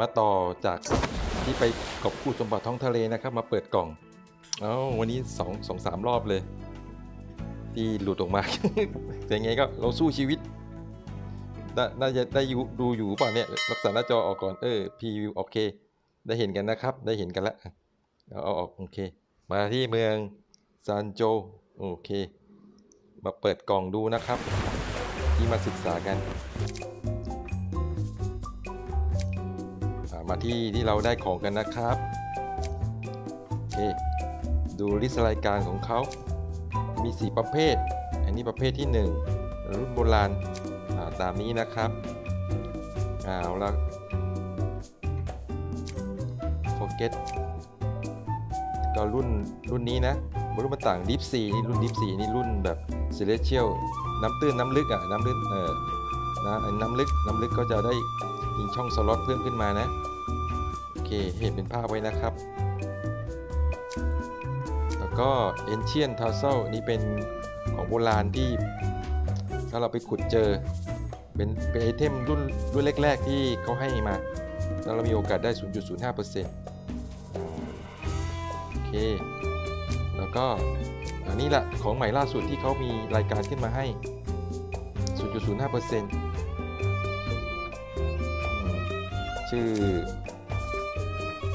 มาต่อจากที่ไปกอบกู้สมบัติท้องทะเลนะครับ มาเปิดกล่องเอ้าวันนี้สองสองสามรอบเลย ที่หลุดออกมา แต่ยังไงก็เราสู้ชีวิตน่าจะได้ดูอยู่เปล่ะเนี่ยรักษาหน้าจอออกก่อนเออพีวิวโอเค ได้เห็นกันนะครับ ได้เห็นกันล้วเอาเอาออกโอเค มาที่เมืองซานโจโอเค มาเปิดกล่องดูนะครับ ที่มาศึกษากัน มาที่ที่เราได้ของกันนะครับโอเคดูลิสต์รายการของเขามี 4 ประเภท อันนี้ประเภทที่ 1 รุ่นโบราณาตามนี้นะครับเอาละ forget ก็รุ่นรุ่นนี้นะรุ่นมันต่าง Deep Sea นี่รุ่น Deep Sea นี่รุ่นแบบ Celestial น้ำตื้นน้ำลึกอะน้ำลึกเออนะอันน้ำลึกน้ำลึกก็จะได้มีช่องสล็อตเพิ่มขึ้นมานะ เคเห็นเป็นภาพไว้นะครับ แล้วก็ Ancient Tassel นี่เป็นของโบราณที่ถ้าเราไปขุดเจอ เป็นเป็นไอเทมรุ่นรุ่นแรก ๆ ที่เขาให้มา แล้วเรามีโอกาสได้ 0.05%โอเค แล้วก็อันนี้แหละของใหม่ล่าสุดที่เขามีรายการขึ้นมาให้ 0.05%ชื่อ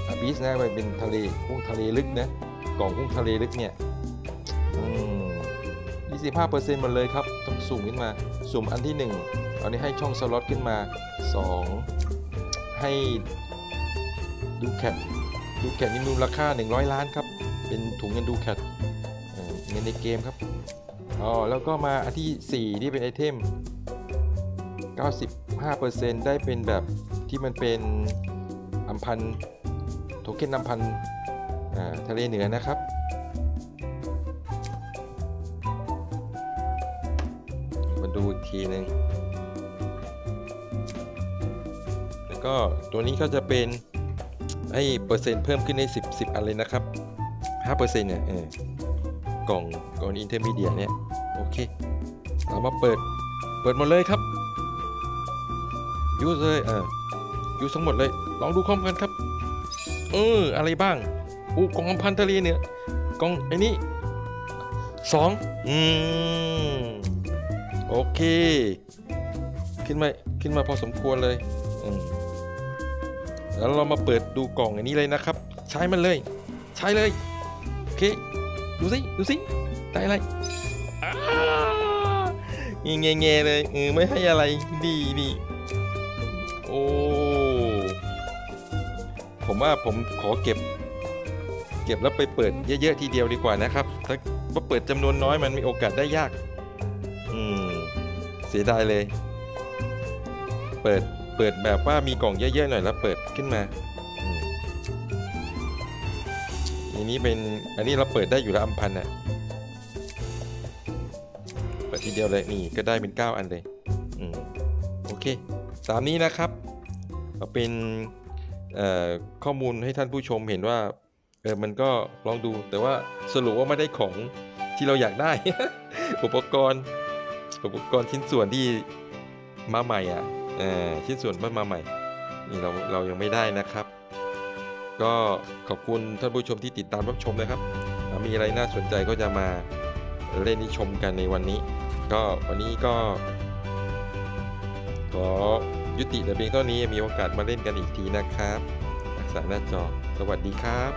อาบิสนะมันเป็นทะเลกุ้งทะเลลึกนะกล่องกุ้งทะเลลึกเนี่ยยี่สิบห้าเปอืม25%หมดเลยครับต้องสุ่มขึ้นมาสุ่มอันที่1อันนี้ให้ช่องสล็อตขึ้นมา2ให้ดูแคทดูแคทนี่มูลค่า100ล้านครับเป็นถุงเงินดูแคทเงินในเกมครับอ๋อแล้วก็มาอันที่4ที่เป็นไอเทม95%ได้เป็นแบบที่มันเป็นอัมพันธ์ โทเค็นอัมพันทะเลเหนือนะครับ มาดูอีกทีหนึ่งแล้วก็ตัวนี้ก็จะเป็นให้เปอร์เซ็นต์เพิ่มขึ้นใน10 10อันเลยนะครับ5%เนี่ยเออกล่องกล่องอินเทอร์มีเดียเนี่ย โอเค เรามาเปิด เปิดหมดเลยครับยูสเลยเออยูทั้งหมดเลย ลองดูพร้อมกันครับ เออ อะไรบ้างอู้กล่องพันทะเลเนี่ยกล่องไอ้นี่สองอืม โอเค ขึ้นมา ขึ้นมาพอสมควรเลยอืมแล้วเรามาเปิดดูกล่องอันนี้เลยนะครับ ใช้มันเลย ใช้เลย โอเค ดูสิ ดูสิ ได้อะไรอ้าเงี้ยเงี้ยเลยเออไม่ให้อะไร ดีดีโอ้ ผมว่าผมขอเก็บ เก็บแล้วไปเปิดเยอะๆทีเดียวดีกว่านะครับ ถ้าว่าเปิดจำนวนน้อยมันมีโอกาสได้ยาก อืม เสียดายเลย เปิดเปิดแบบว่ามีกล่องเยอะๆหน่อยแล้วเปิดขึ้นมาอันนี้เป็นอันนี้เราเปิดได้อยู่แล้วอัมพันธ์อะเปิดทีเดียวเลยนี่ก็ได้เป็น 9 อันเลย อืม โอเค ตามนี้นะครับเป็น ข้อมูลให้ท่านผู้ชมเห็นว่าเออมันก็ลองดูแต่ว่าสรุปว่าไม่ได้ของที่เราอยากได้ อุปกรณ์ อุปกรณ์ชิ้นส่วนที่มาใหม่อะเออชิ้นส่วนมันมาใหม่นี่เราเรายังไม่ได้นะครับ ก็ขอบคุณท่านผู้ชมที่ติดตามรับชมนะครับอ่ามีอะไรน่าสนใจก็จะมาเล่นนิชมกันในวันนี้ ก็วันนี้ก็ขอ ยุติแต่เพียงเท่านี้มีโอกาสมาเล่นกันอีกทีนะครับ รักษาหน้าจอ สวัสดีครับ